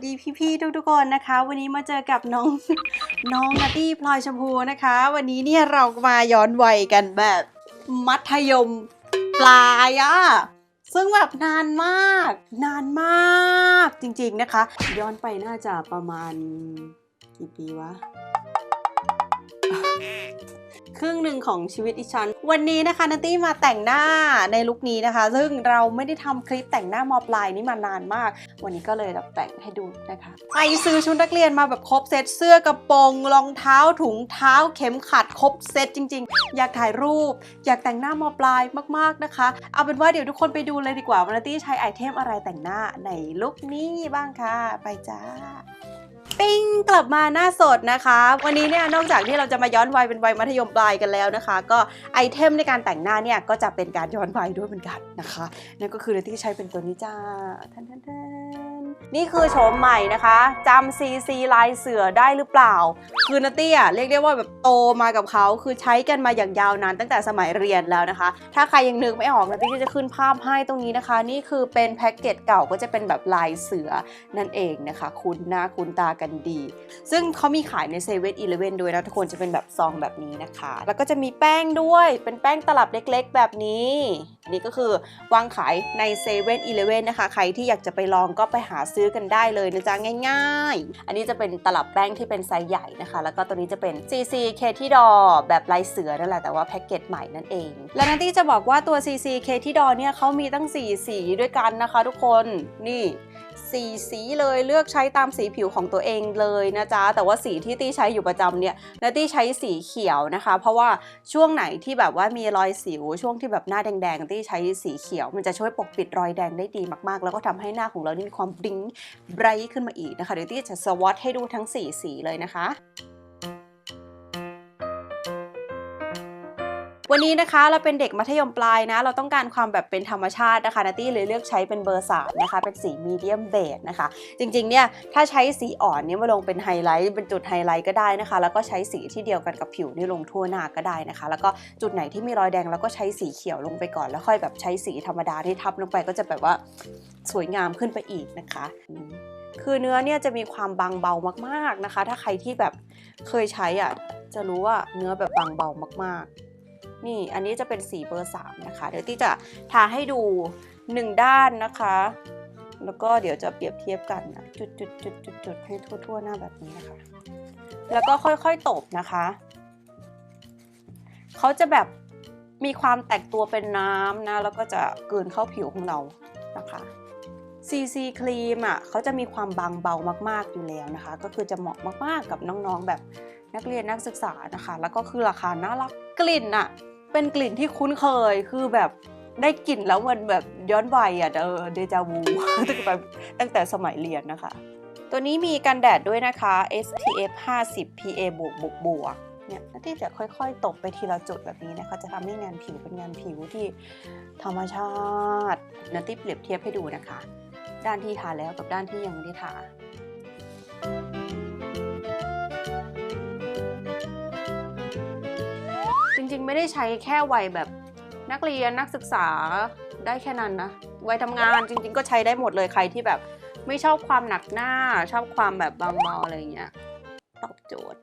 สวัสดีพี่ๆทุกๆคนนะคะ วันนี้มาเจอกับน้องน้องนัตตี้พลอยชมพูนะคะ วันนี้เนี่ยเรามาย้อนวัยกันแบบมัธยมปลายอะซึ่งแบบนานมาก นานมากจริงๆนะคะ ย้อนไปน่าจะประมาณกี่ปีวะ ครึ่งหนึ่งของชีวิตอีฉัน วันนี้นะคะนัตตี้มาแต่งหน้าในลุคนี้นะคะ ซึ่งเราไม่ได้ทำคลิปแต่งหน้ามอปลายนี้มานานมาก วันนี้ก็เลยแบบแต่งให้ดูนะคะไปซื้อชุดนักเรียนมาแบบครบเซตเสื้อกระโปรงรองเท้าถุงเท้าเข็มขัดครบเซตจริง ๆ อยากถ่ายรูป อยากแต่งหน้ามอปลายมากๆนะคะ เอาเป็นว่าเดี๋ยวทุกคนไปดูเลยดีกว่าว่านัตตี้ใช้ไอเทมอะไรแต่งหน้าในลุคนี้บ้างค่ะ ไปจ้า ปิ้งกลับมาหน้าสดนะคะ วันนี้เนี่ยนอกจากที่เราจะมาย้อนวัยเป็นวัยมัธยมปลายกันแล้วนะคะ ก็ไอเทมในการแต่งหน้าเนี่ยก็จะเป็นการย้อนวัยด้วยเหมือนกันนะคะนั่นก็คือที่ใช้เป็นตัวนี้จ้าทันทันทัน นี่คือโฉมใหม่นะคะจำซีซีลายเสือได้หรือเปล่า คือนัตตี้อะเรียกได้ว่าแบบโตมากับเขาคือใช้กันมาอย่างยาวนานตั้งแต่สมัยเรียนแล้วนะคะ ถ้าใครยังนึกไม่ออกนัตตี้ก็จะขึ้นภาพให้ตรงนี้นะคะ นี่คือเป็นแพ็กเกจเก่าก็จะเป็นแบบลายเสือนั่นเองนะคะ คุณหน้าคุณตากันดี ซึ่งเขามีขายในเซเว่นอีเลเว่นด้วยนะทุกคนจะเป็นแบบซองแบบนี้นะคะ แล้วก็จะมีแป้งด้วยเป็นแป้งตลับเล็กๆ แบบนี้นี่ก็คือวางขายในเซเว่นอีเลเว่นนะคะ ใครที่อยากจะไปลองก็ไปหาซื้อกันได้เลยนะจ๊ะง่ายๆ อันนี้จะเป็นตลับแป้งที่เป็นไซส์ใหญ่นะคะ แล้วก็ตัวนี้จะเป็น CC k t ดอแบบลายเสือนั่นแหละแต่ว่าแพ็กเกจใหม่นั่นเอง และนันตี้จะบอกว่าตัว CC k t ดอเนี่ยเขามีตั้ง 4 สีด้วยกันนะคะ ทุกคนนี่ สีสีเลยเลือกใช้ตามสีผิวของตัวเองเลยนะจ๊ะ แต่ว่าสีที่ตี้ใช้อยู่ประจำเนี่ยนาตี้ใช้สีเขียวนะคะ เพราะว่าช่วงไหนที่แบบว่ามีรอยสิว ช่วงที่แบบหน้าแดงๆตี้ใช้สีเขียว มันจะช่วยปกปิดรอยแดงได้ดีมากๆ แล้วก็ทำให้หน้าของเรานี่มีความบลิงไบรท์ขึ้นมาอีกนะคะเดี๋ยวตี้จะสวอตให้ดูทั้ง 4 สีเลยนะคะ วันนี้นะคะเราเป็นเด็กมัธยมปลายนะ เราต้องการความแบบเป็นธรรมชาตินะคะนัตตี้เลยเลือกใช้เป็นเบอร์3นะคะ เป็นสีมีเดียมเบจนะคะ จริงๆเนี่ยถ้าใช้สีอ่อนเนี่ยมาลงเป็นไฮไลท์เป็นจุดไฮไลท์ก็ได้นะคะ แล้วก็ใช้สีที่เดียวกันกับผิวนี่ลงทั่วหน้าก็ได้นะคะ แล้วก็จุดไหนที่มีรอยแดงเราก็ใช้สีเขียวลงไปก่อน แล้วค่อยแบบใช้สีธรรมดาที่ทับลงไปก็จะแบบว่าสวยงามขึ้นไปอีกนะคะคือเนื้อเนี่ยจะมีความบางเบามากๆนะคะ ถ้าใครที่แบบเคยใช้อะจะรู้ว่าเนื้อแบบบางเบามากๆ นี่อันนี้จะเป็นสีเบอร์3นะคะ เดี๋ยวที่จะทาให้ดู 1 ด้านนะคะ แล้วก็เดี๋ยวจะเปรียบเทียบกันนะจุดจุดจุดจุดจุดให้ทั่วๆหน้าแบบนี้นะคะ แล้วก็ค่อยๆตบนะคะ เขาจะแบบมีความแตกตัวเป็นน้ำนะ แล้วก็จะเกินเข้าผิวของเรานะคะ CC ครีมอะเขาจะมีความบางเบามาก ๆ อยู่แล้วนะคะ ก็คือจะเหมาะมาก ๆ กับน้อง ๆ แบบนักเรียนนักศึกษานะคะ แล้วก็คือราคาน่ารักกลิ่นอะ เป็นกลิ่นที่คุ้นเคยคือแบบได้กลิ่นแล้วมันแบบย้อนวัยอะเออเดจาวูตั้งแต่ตั้งแต่สมัยเรียนนะคะ ตัวนี้มีกันแดดด้วยนะคะ SPF 50 PA บวกบวกบวกเนี่ยที่จะค่อยๆตบไปทีละจุดแบบนี้นะคะจะทำให้งานผิวเป็นงานผิวที่ธรรมชาตินาที่เปรียบเทียบให้ดูนะคะ ด้านที่ทาแล้วกับด้านที่ยังไม่ได้ทา งๆ ไม่ได้ใช้แค่วัยแบบนักเรียนนักศึกษาได้แค่นั้นนะวัยทำงานจริง ๆ ก็ใช้ได้หมดเลยใครที่แบบไม่ชอบความหนักหน้า ชอบความแบบเบาๆอะไรเงี้ยตอบโจทย์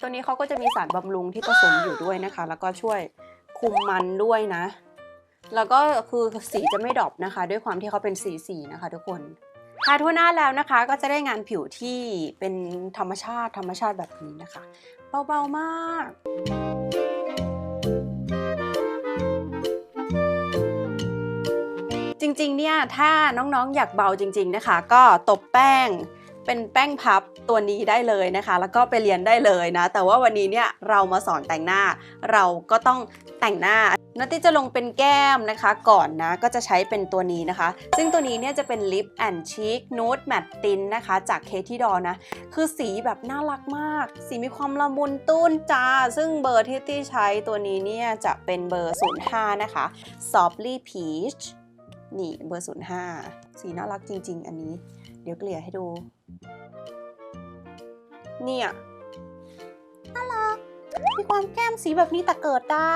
ตัวนี้เขาก็จะมีสารบำรุงที่ผสมอยู่ด้วยนะคะ แล้วก็ช่วยคุมมันด้วยนะ แล้วก็คือสีจะไม่ดรอปนะคะ ด้วยความที่เขาเป็นสีสีนะคะ ทุกคนาทั่วหน้าแล้วนะคะ ก็จะได้งานผิวที่เป็นธรรมชาติธรรมชาติแบบนี้นะคะ เบาๆมากจริงๆ เนี่ย ถ้าน้องๆ อยากเบาจริง ๆ นะคะ ก็ตบแป้ง เป็นแป้งพับตัวนี้ได้เลยนะคะ แล้วก็ไปเรียนได้เลยนะ แต่ว่าวันนี้เนี่ยเรามาสอนแต่งหน้า เราก็ต้องแต่งหน้านัตตี้จะลงเป็นแก้มนะคะก่อนนะก็จะใช้เป็นตัวนี้นะคะ ซึ่งตัวนี้เนี่ยจะเป็น Lip and Cheek Nude Matte t i n นะคะ จาก Katy Doll นะ คือสีแบบน่ารักมาก สีมีความละมุนตุ้นจ้า ซึ่งเบอร์ที่ตี้ใช้ตัวนี้เนี่ยจะเป็นเบอร์ 05 นะคะ Softly Peach นี่เบอร์ 05 สีน่ารักจริง ๆ อันนี้ เดี๋ยวเกลี่ยให้ดู เนี่ยน่ารักมีความแก้มสีแบบนี้แต่เกิดด้า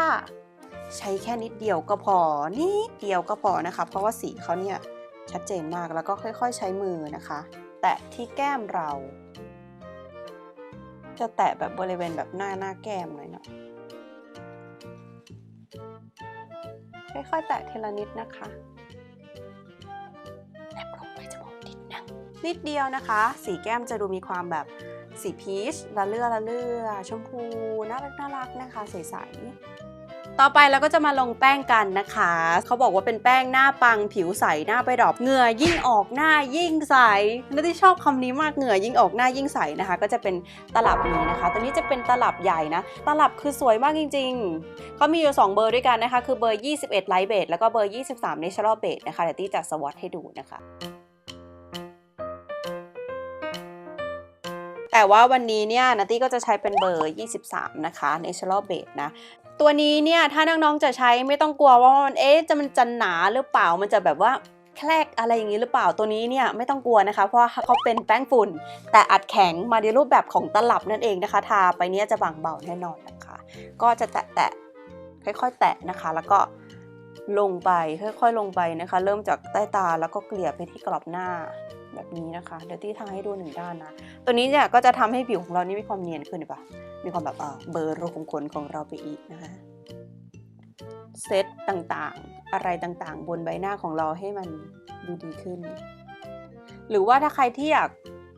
ใช้แค่นิดเดียวก็พอ นิดเดียวก็พอนะคะ เพราะว่าสีเขาเนี่ยชัดเจนมากแล้วก็ค่อย ๆ ใช้มือนะคะ แตะที่แก้มเรา จะแตะแบบบริเวณแบบหน้าหน้าแก้มหน่อยเนาะค่อยๆแตะทีละนิดนะคะ นิดเดียวนะคะ สีแก้มจะดูมีความแบบสีพีชละเลือละเลือชมพูน่ารักน่ารักนะคะ ใสๆต่อไปเราก็จะมาลงแป้งกันนะคะ เขาบอกว่าเป็นแป้งหน้าปังผิวใสหน้าไปดอปเหงื่อยิ่งออกหน้ายิ่งใสนัที่ชอบคำนี้มากเหงื่อยิ่งออกหน้ายิ่งใสนะคะ ก็จะเป็นตลับนี้นะคะ ตัวนี้จะเป็นตลับใหญ่นะ ตลับคือสวยมากจริง ๆ เขามีอยู่ 2 เบอร์ด้วยกันนะคะ คือเบอร์ 21 Light Beige แล้วก็เบอร์ 23 Natural Beige นะคะเดี๋ยวตี้จะสวอตให้ดูนะคะ แต่ว่าวันนี้เนี่ยนัตตี้ก็จะใช้เป็นเบอร์ 23 นะคะ Natural Beige นะ ตัวนี้เนี่ยถ้าน้องๆจะใช้ไม่ต้องกลัวว่ามันเอ๊ะจะมันจะหนาหรือเปล่ามันจะแบบว่าแคลกอะไรอย่างนี้หรือเปล่าตัวนี้เนี่ยไม่ต้องกลัวนะคะ เพราะเขาเป็นแป้งฝุ่น แต่อัดแข็งมาในรูปแบบของตลับนั่นเองนะคะ ทาไปเนี้ยจะบางเบาแน่นอนนะคะ ก็จะแตะแตะค่อยๆ แตะนะคะ แล้วก็ลงไปค่อยๆลงไปนะคะ เริ่มจากใต้ตาแล้วก็เกลี่ยไปที่กรอบหน้า แบบนี้นะคะเดี๋ยวตี้ทาให้ดูหนึ่งด้านนะ ตัวนี้เนี่ยก็จะทำให้ผิวของเรานี่มีความเนียนขึ้นเห็นปะมีความแบบเออเบอร์รูขุมขนของเราไปอีกนะคะเซตต่างๆ อะไรต่างๆ บนใบหน้าของเราให้มันดูดีขึ้น หรือว่าถ้าใครที่อยาก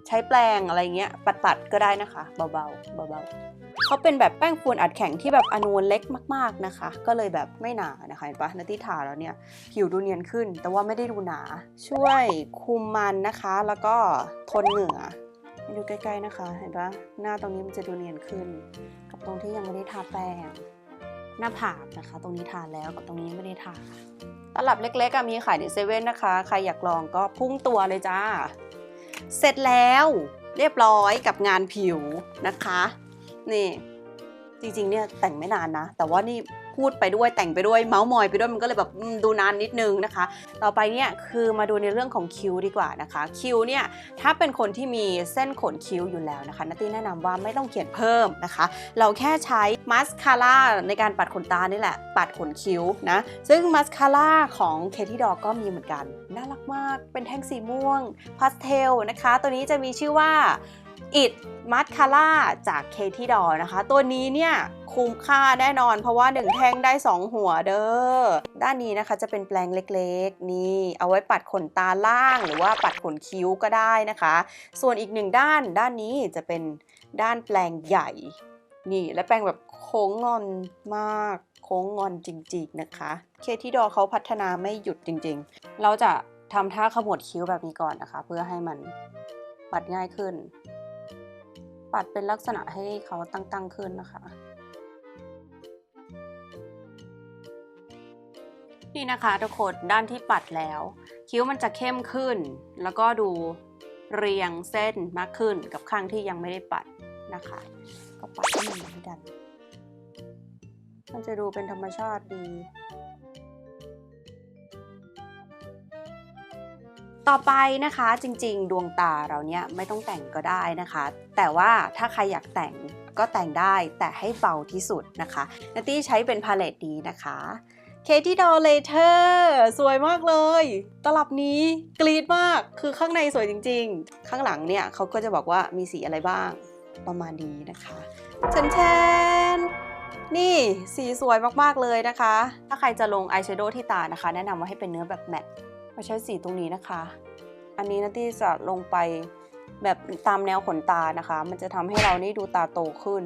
ใช้แปรงอะไรเงี้ย ปัดๆก็ได้นะคะ เบาๆเบาๆ เขาเป็นแบบแป้งฝุ่นอัดแข็งที่แบบอนูเล็กมากๆนะคะ ก็เลยแบบไม่หนานะคะเห็นปะนาติทาแล้วเนี่ย ผิวดูเนียนขึ้น แต่ว่าไม่ได้ดูหนา ช่วยคุมมันนะคะ แล้วก็ทนเหงื่อให้ดูใกล้ๆนะคะ เห็นปะหน้าตรงนี้มันจะดูเนียนขึ้น กับตรงที่ยังไม่ได้ทาแป้งหน้าผากนะคะ ตรงนี้ทาแล้วกับตรงนี้ไม่ได้ทาตลับเล็กๆมีขายในเซเว่นนะคะ ใครอยากลองก็พุ่งตัวเลยจ้า เสร็จแล้วเรียบร้อยกับงานผิวนะคะ นี่จริงๆเนี่ยแต่งไม่นานนะ แต่ว่านี่พูดไปด้วยแต่งไปด้วยเมาส์มอยไปด้วยมันก็เลยแบบดูนานนิดนึงนะคะ ต่อไปเนี่ยคือมาดูในเรื่องของคิ้วดีกว่านะคะคิ้วเนี่ยถ้าเป็นคนที่มีเส้นขนคิ้วอยู่แล้วนะคะนัตตี้แนะนำว่าไม่ต้องเขียนเพิ่มนะคะ เราแค่ใช้มาสคาร่าในการปัดขนตานี่แหละปัดขนคิ้วนะซึ่งมาสคาร่าของเคที่ดอกก็มีเหมือนกัน น่ารักมากเป็นแท่งสีม่วงพาสเทลนะคะ ตัวนี้จะมีชื่อว่า อิดมัสคาร่าจากเคที่ดอนะคะ ตัวนี้เนี่ยคุ้มค่าแน่นอน เพราะว่า 1 แท่งได้ 2 หัวเด้อ ด้านนี้นะคะจะเป็นแปลงเล็กๆ นี่ เอาไว้ปัดขนตาล่าง หรือว่าปัดขนคิ้วก็ได้นะคะ ส่วนอีกหนึ่งด้านด้านนี้จะเป็นด้านแปลงใหญ่ นี่และแปลงแบบโค้งงอนมากโค้งงอนจริง ๆนะคะ เคที่ดอเขาพัฒนาไม่หยุดจริง ๆ เราจะทำท่าขมวดคิ้วแบบนี้ก่อนนะคะ เพื่อให้มันปัดง่ายขึ้น ปัดเป็นลักษณะให้เขาตั้งๆขึ้นนะคะ นี่นะคะทุกคนด้านที่ปัดแล้ว คิ้วมันจะเข้มขึ้น แล้วก็ดูเรียงเส้นมากขึ้นกับข้างที่ยังไม่ได้ปัดนะคะ ก็ปัดให้มันเหมือนกัน มันจะดูเป็นธรรมชาติดี ต่อไปนะคะจริงๆ ดวงตาเราเนี่ยไม่ต้องแต่งก็ได้นะคะ แต่ว่าถ้าใครอยากแต่งก็แต่งได้แต่ให้เบาที่สุดนะคะนัตตี้ใช้เป็นพาเลตดีนะคะเคที่ดอเลเทอร์สวยมากเลย ตลับนี้กรีดมากคือข้างในสวยจริง ๆ ข้างหลังเนี่ยเขาก็จะบอกว่ามีสีอะไรบ้างประมาณนี้นะคะเชนเชนนี่สีสวยมากๆเลยนะคะ ถ้าใครจะลงอายแชโดว์ที่ตานะคะ แนะนำว่าให้เป็นเนื้อแบบแมตต์ มาใช้สีตรงนี้นะคะ อันนี้นะที่จะลงไปแบบตามแนวขนตานะคะ มันจะทำให้เรานี่ดูตาโตขึ้น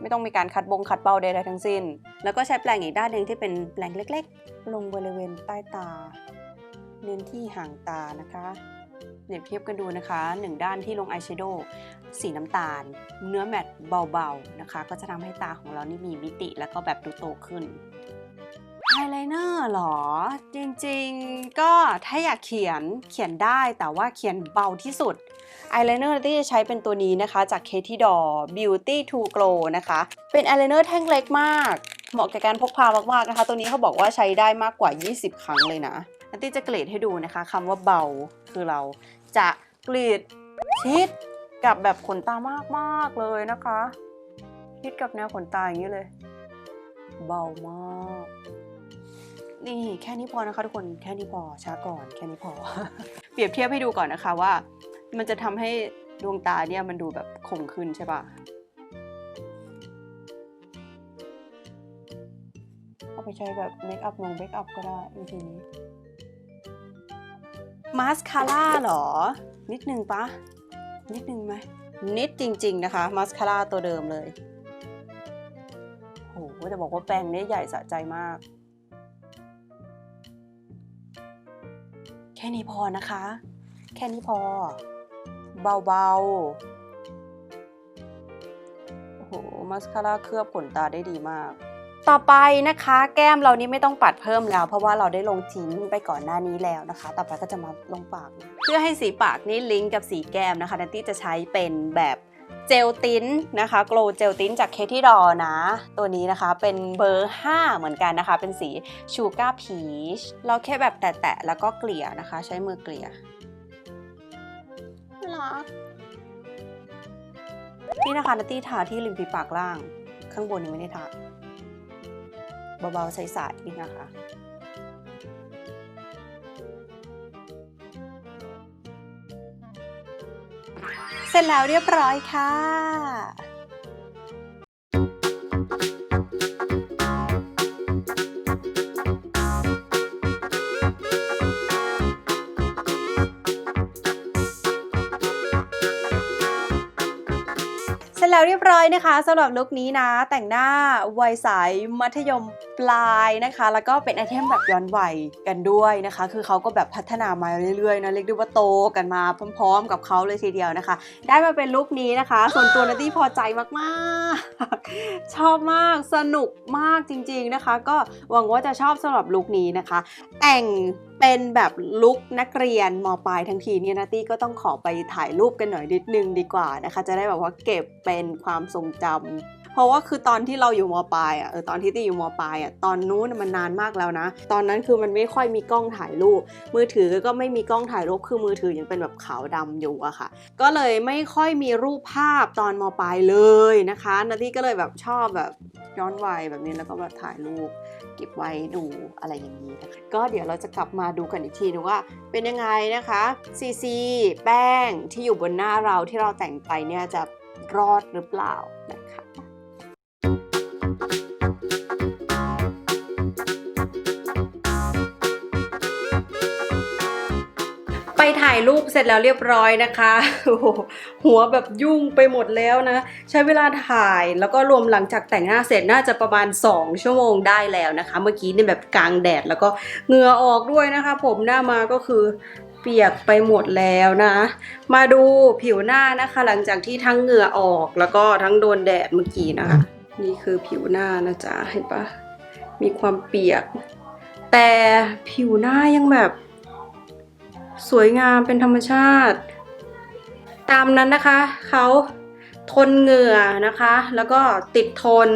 ไม่ต้องมีการคัดบงคัดเบ้าใดๆทั้งสิ้น แล้วก็ใช้แปรงอีกด้านหนึ่งที่เป็นแปรงเล็ก ๆ ลงบริเวณใต้ตา เน้นที่ห่างตานะคะเปรียบเทียบกันดูนะคะหนึ่งด้านที่ลงอายแชโดว์สีน้ำตาล เนื้อแมตต์เบาๆนะคะ ก็จะทำให้ตาของเรานี่มีมิติแล้วก็แบบดูโตขึ้น ไอไลเนอร์หรอ จริงๆ ก็ถ้าอยากเขียนเขียนได้แต่ว่าเขียนเบาที่สุดไอไลเนอร์ที่จะใช้เป็นตัวนี้นะคะ จาก Katie d o r Beauty to Glow นะคะ เป็นไอไลเนอร์แท่งเล็กมาก เหมาะกับการพกพามากๆนะคะ ตัวนี้เขาบอกว่าใช้ได้มากกว่า 20 ครั้งเลยนะนัตตี้จะเกรดให้ดูนะคะคำว่าเบาคือเราจะเกรดชิดกับแบบขนตามากๆเลยนะคะ ชิดกับแนวขนตาอย่างนี้เลย เบามาก นี่แค่นี้พอนะคะทุกคนแค่นี้พอช้าก่อนแค่นี้พอ เปรียบเทียบให้ดูก่อนนะคะว่า มันจะทำให้ดวงตาเนี่ยมันดูแบบคมขึ้นใช่ปะเอาไปใช้แบบเมคอัพลงเมคอัพก็ได้วิธีนี้มาสคาร่าหรอ นิดนึงปะนิดนึงไหมนิดจริง ๆ นะคะมาสคาร่าตัวเดิมเลยโหจะบอกว่าแปรงนี้ใหญ่สะใจมาก ค่นี้พอนะคะ แค่นี้พอ เบาๆ โอ้โหมาสคาร่าเคลือบขนตาได้ดีมาก ต่อไปนะคะ แก้มเรานี่ไม่ต้องปัดเพิ่มแล้ว เพราะว่าเราได้ลงทิ้งไปก่อนหน้านี้แล้วนะคะ ต่อไปก็จะมาลงปาก เพื่อให้สีปากนี่ลิงก์กับสีแก้มนะคะนัตตี้จะใช้เป็นแบบ เจลติ้นนะคะโกลเจลติ้นจากเคที่ดอนะ ตัวนี้นะคะเป็นเบอร์ 5 เหมือนกันนะคะ เป็นสีชูการ์พีชเราแค่แบบแตะๆแล้วก็เกลี่ยนะคะ ใช้มือเกลี่ยหรอนี่นะคะนัตตี้ทาที่ริมฝีปากล่าง ข้างบนยังไม่ได้ทาเบาๆใสๆนี่นะคะ เสร็จแล้วเรียบร้อยค่ะเสร็จแล้วเรียบร้อยนะคะสำหรับลุคนี้นะ แต่งหน้าวัยสายมัธยมปลายนะคะ แล้วก็เป็นไอเทมแบบย้อนวัยกันด้วยนะคะ คือเขาก็แบบพัฒนามาเรื่อยๆนะเรียกได้ว่าโตกันมาพร้อมๆ กับเขาเลยทีเดียวนะคะ ได้มาเป็นลุคนี้นะคะ ส่วนตัวนัตตี้พอใจมากๆ ชอบมากสนุกมากจริง ๆนะคะ ก็หวังว่าจะชอบสำหรับลุคนี้นะคะ แต่งเป็นแบบลุคนักเรียนมปลายทั้งทีเนี่ยนาตี้ก็ต้องขอไปถ่ายรูปกันหน่อยนิดนึงดีกว่านะคะ จะได้แบบว่าเก็บเป็นความทรงจำ เพราะว่าคือตอนที่เราอยู่มปลายอะเออตอนที่ตีอยู่มปลายอะตอนนู้นมันนานมากแล้วนะ ตอนนั้นคือมันไม่ค่อยมีกล้องถ่ายรูป มือถือก็ไม่มีกล้องถ่ายรูปคือมือถือยังเป็นแบบขาวดำอยู่อะค่ะ ก็เลยไม่ค่อยมีรูปภาพตอนมปลายเลยนะคะนาตี้ก็เลยแบบชอบแบบย้อนวัยแบบนี้แล้วก็แบบถ่ายรูปเก็บไว้ดูอะไรอย่างนี้นะก็เดี๋ยวเราจะกลับมาดูกันอีกทีนึงว่าเป็นยังไงนะคะซีซีแป้งที่อยู่บนหน้าเราที่เราแต่งไปเนี่ยจะรอดหรือเปล่านะคะายรูปเสร็จแล้วเรียบร้อยนะคะโอ้โหหัวแบบยุ่งไปหมดแล้วนะ ใช้เวลาถ่ายแล้วก็รวมหลังจากแต่งหน้าเสร็จน่าจะประมาณ 2 ชั่วโมงได้แล้วนะคะ เมื่อกี้นี่แบบกลางแดดแล้วก็เหงื่อออกด้วยนะคะ ผมหน้ามาก็คือเปียกไปหมดแล้วนะ มาดูผิวหน้านะคะ หลังจากที่ทั้งเหงื่อออกแล้วก็ทั้งโดนแดดเมื่อกี้นะคะ นี่คือผิวหน้านะจ๊ะเห็นปะมีความเปียก แต่ผิวหน้ายังแบบ สวยงามเป็นธรรมชาติ ตามนั้นนะคะเขาทนเหงื่อนะคะ แล้วก็ติดทน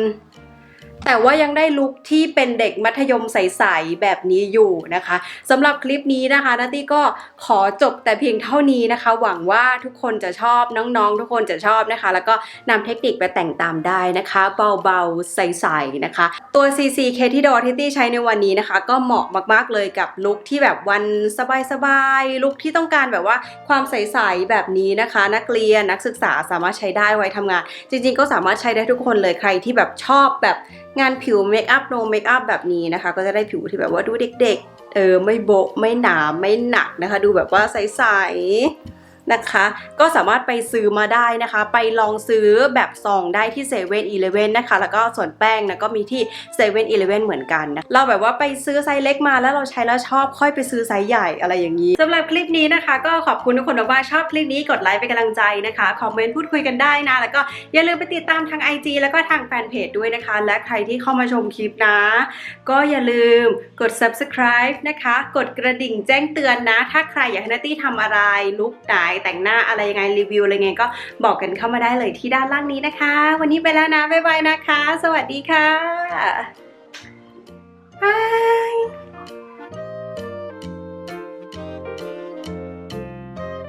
แต่ว่ายังได้ลุคที่เป็นเด็กมัธยมใสๆแบบนี้อยู่นะคะสำหรับคลิปนี้นะคะนัตตี้ก็ขอจบแต่เพียงเท่านี้นะคะ หวังว่าทุกคนจะชอบน้องๆ ทุกคนจะชอบนะคะ แล้วก็นำเทคนิคไปแต่งตามได้นะคะ เบาๆใสๆนะคะ ตัว CC k t d o ที่ตี้ใช้ในวันนี้นะคะ ก็เหมาะมากๆเลยกับลุคที่แบบวันสบายๆลุคที่ต้องการแบบว่าความใสๆแบบนี้นะคะ นักเรียนนักศึกษาสามารถใช้ได้ไว้ทำงาน จริงๆ ก็สามารถใช้ได้ทุกคนเลยใครที่แบบชอบแบบงานผิวเมคอัพโนเมคอัพแบบนี้นะคะ ก็จะได้ผิวที่แบบว่าดูเด็กๆ เออไม่โบะไม่หนาไม่หนักนะคะ ดูแบบว่าใสๆ นะคะ ก็สามารถไปซื้อมาได้นะคะ ไปลองซื้อแบบซองได้ที่เซเว่นอีเลเว่นนะคะ แล้วก็ส่วนแป้งนะก็มีที่เซเว่นอีเลเว่นเหมือนกันนะเราแบบว่าไปซื้อไซส์เล็กมาแล้วเราใช้แล้วชอบค่อยไปซื้อไซส์ใหญ่อะไรอย่างนี้สำหรับคลิปนี้นะคะ ก็ขอบคุณทุกคนมากชอบคลิปนี้กดไลค์เป็นกำลังใจนะคะคอมเมนต์พูดคุยกันได้นะแล้วก็อย่าลืมไปติดตามทาง IG แล้วก็ทางแฟนเพจด้วยนะคะ และใครที่เข้ามาชมคลิปนะ ก็อย่าลืมกด subscribe นะคะ กดกระดิ่งแจ้งเตือนนะ ถ้าใครอยากให้นัตตี้ทำอะไรลุคไหนแต่งหน้าอะไรยังไงรีวิวอะไรงไงก็บอกกันเข้ามาได้เลยที่ด้านล่างนี้นะคะ วันนี้ไปแล้วนะบ๊ายบายนะคะ สวัสดีค่ะบาย